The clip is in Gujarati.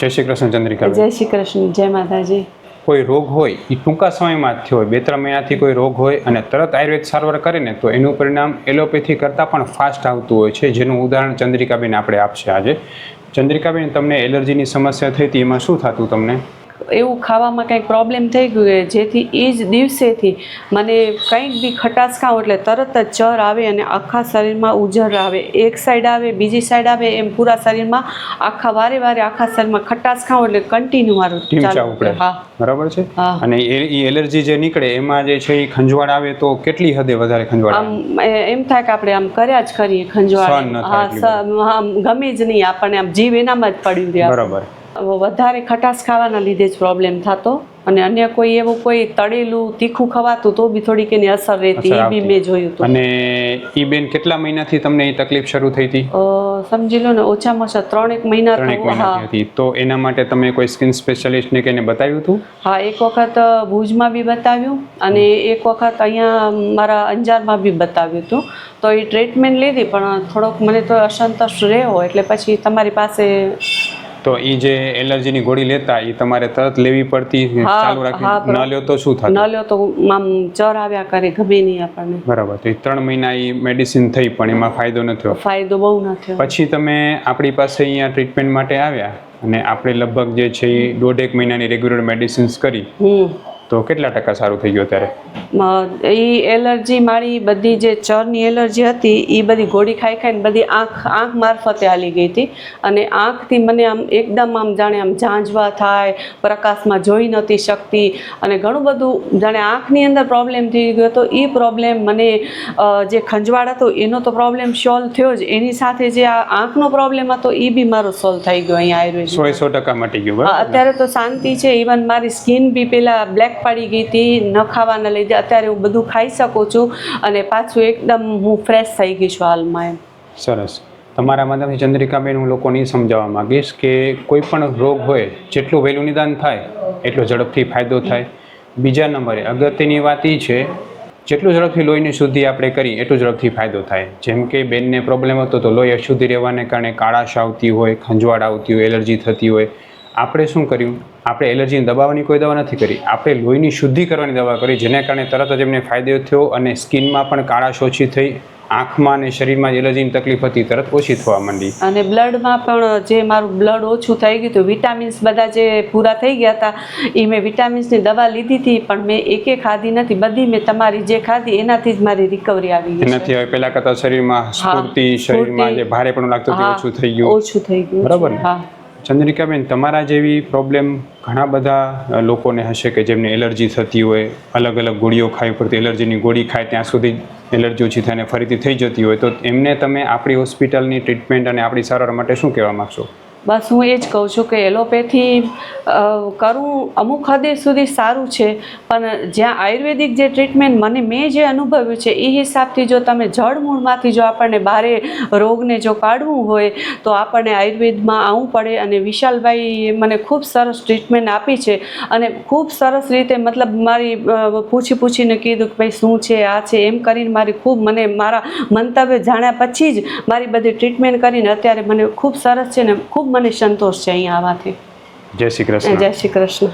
જય શ્રી કૃષ્ણ ચંદ્રિકા જય શ્રી કૃષ્ણ જય માતાજી. કોઈ રોગ હોય એ ટૂંકા સમયમાં જ થયો હોય. બે ત્રણ મહિનાથી કોઈ રોગ હોય અને તરત આયુર્વેદ સારવાર કરે ને તો એનું પરિણામ એલોપેથી કરતાં પણ ફાસ્ટ આવતું હોય છે. જેનું ઉદાહરણ ચંદ્રિકાબેન આપણે આપશે આજે. ચંદ્રિકાબેન તમને એલર્જીની સમસ્યા થઈ હતી એમાં શું થતું તમને? એવું ખાવામાં કંઈક પ્રોબ્લેમ થઈ ગયું કે જેથી એ જ દિવસેથી મને કંઈક બી ખટાશ ખાઉં એટલે તરત જ ચર આવે અને આખા શરીરમાં ઉજર આવે. એક સાઈડ આવે બીજી સાઈડ આવે એમ પૂરા શરીરમાં આખા વારે વારે આખા શરીરમાં ખટાશ ખાઉં એટલે કન્ટિન્યુ મારું ચાલુ હા. બરાબર છે? અને એ એલર્જી જે નીકળે એમાં જે છે એ ખંજવાળ આવે તો કેટલી હદે વધારે ખંજવાળ આમ એમ થાય કે આપણે આમ કર્યા જ કરીએ ખંજવાળ. હા ગમે જ નહીં આપણને આમ જીવ એનામાં જ પડ્યું બરાબર. વધારે ખટાશ ખાવાના લીધે જ પ્રોબ્લેમ થતો. અને અન્ય કોઈ એવું કોઈ તળેલું તીખું ખવાતું તો બી થોડીક એની અસર રહેતી એ બી મેં જોયું હતું. અને એ બેન કેટલા મહિનાથી તમને એ તકલીફ શરૂ થઈ હતી? સમજી લો ને ઓછામાં ઓછા ત્રણેક મહિના ત્રણેક તો હતી. તો એના માટે તમે કોઈ સ્કિન સ્પેશિયાલિસ્ટને કહીને બતાવ્યું હતું? હા એક વખત ભુજમાં બી બતાવ્યું અને એક વખત અહીંયા મારા અંજારમાં બી બતાવ્યું હતું. તો એ ટ્રીટમેન્ટ લીધી પણ થોડોક મને તો અસંતોષ રહ્યો એટલે પછી તમારી પાસે તો એ જે એલર્જીની ગોળી લેતા એ તમારે તરત લેવી પડતી ચાલુ રાખી ન. લ્યો તો શું ન લ્યો તો આમ ચર આવ્યા કરે ગમે નહીં આપણને. બરાબર. તો એ ત્રણ મહિના એ મેડિસિન થઈ પણ એમાં ફાયદો ન થયો. ફાયદો બહુ ન થયો. પછી તમે આપણી પાસે અહીંયા ટ્રીટમેન્ટ માટે આવ્યા અને આપણે લગભગ જે છે એ દોઢેક મહિનાની રેગ્યુલર મેડિસિન્સ કરી. તો કેટલા ટકા સારું થઈ ગયું અત્યારે? એ એલર્જી મારી બધી જે ચરની એલર્જી હતી એ બધી ગોળી ખાઈ ખાઈને બધી આંખ આંખ મારફતે હાલી ગઈ હતી. અને આંખથી મને આમ એકદમ આમ જાણે આમ ઝાંઝવા થાય પ્રકાશમાં જોઈ નહોતી શકતી. અને ઘણું બધું જાણે આંખની અંદર પ્રોબ્લેમ થઈ ગયો તો એ પ્રોબ્લેમ મને જે ખંજવાળ હતો એનો તો પ્રોબ્લેમ સોલ્વ થયો જ. એની સાથે જે આ આંખનો પ્રોબ્લેમ હતો એ બી મારો સોલ્વ થઈ ગયો અહીંયા આયુર્વેદ સો સો ટકા મટી ગયું અત્યારે તો શાંતિ છે. ઇવન મારી સ્કિન બી પેલા બ્લેક પડી ગઈ હતી, ન ખાવાના લીધે અત્યારે હું બધું ખાઈ શકું છું અને પાછું એકદમ હું ફ્રેશ થઈ ગઈ છું હાલમાં એમ. સરસ. તમારા માધ્યમથી ચંદ્રિકાબેન હું લોકોને સમજાવવા માગીશ કે કોઈ પણ રોગ હોય, જેટલું વહેલું નિદાન થાય, એટલો ઝડપથી ફાયદો થાય. બીજા નંબરે અગત્યની વાત એ છે, જેટલું ઝડપથી લોહીની શુદ્ધિ આપણે કરીએ એટલું ઝડપથી ફાયદો થાય. જેમ કે બેનને પ્રોબ્લેમ હતો તો લોહી અશુદ્ધિ રહેવાને કારણે કાળાશ આવતી હોય, ખંજવાળ આવતી હોય, એલર્જી થતી હોય. આપણે શું કર્યું? આપણે એલર્જીને દબાવવાની કોઈ દવા નથી કરી. આપણે લોહીની શુદ્ધિ કરવાની દવા કરી જેના કારણે તરત જ એમને ફાયદો થયો અને સ્કિનમાં પણ કાળાશ ઓછી થઈ આંખમાં અને શરીરમાં એલર્જીની તકલીફ હતી તરત ઓછી થવા માંડી. અને બ્લડમાં પણ જે મારું બ્લડ ઓછું થઈ ગયું હતું વિટામિન્સ બધા જે પૂરા થઈ ગયા હતા એ મેં વિટામિન્સની દવા લીધી હતી પણ મેં એકે ખાધી નથી. બધી મેં તમારી જે ખાધી એનાથી જ મારી રિકવરી આવી ગઈ એનાથી હવે પહેલા કરતાં શરીરમાં સ્ફૂર્તિ શરીરમાં જે ભારે પણ લાગતું હતું ઓછું થઈ ગયું. ઓછું થઈ ગયું બરાબર હા. ચંદ્રિકાબેન, તમારા જેવી પ્રોબ્લેમ ઘણા બધા લોકોને હશે કે જેમને એલર્જી થતી હોય, અલગ અલગ ગોળીઓ ખાવી પડતી એલર્જીની ગોળી ખાય, ત્યાં સુધી એલર્જી ઓછી થાય અને ફરીથી થઈ જતી હોય. તો એમને તમે આપણી હોસ્પિટલની ટ્રીટમેન્ટ અને આપણી સારવાર માટે શું કહેવા માગશો? બસ હું એ જ કહું છું કે એલોપેથી કરવું અમુક હદે સુધી સારું છે, પણ જ્યાં આયુર્વેદિક જે ટ્રીટમેન્ટ મને મેં જે અનુભવ્યું છે એ હિસાબથી જો તમે જળમૂળમાંથી જો આપણને બારે રોગને જો કાઢવું હોય, તો આપણને આયુર્વેદમાં આવવું પડે અને વિશાલભાઈ મને ખૂબ સરસ ટ્રીટમેન્ટ આપી છે અને ખૂબ સરસ રીતે મતલબ મારી પૂછી પૂછીને કીધું કે ભાઈ, શું છે, આ છે? એમ કરીને મારી ખૂબ મને મારા મંતવ્ય જાણ્યા પછી જ મારી બધી ટ્રીટમેન્ટ કરીને અત્યારે મને ખૂબ સરસ છે ને ખૂબ મને સંતોષ છે અહીંયા આવવાથી. જય શ્રી કૃષ્ણ. જય શ્રી કૃષ્ણ.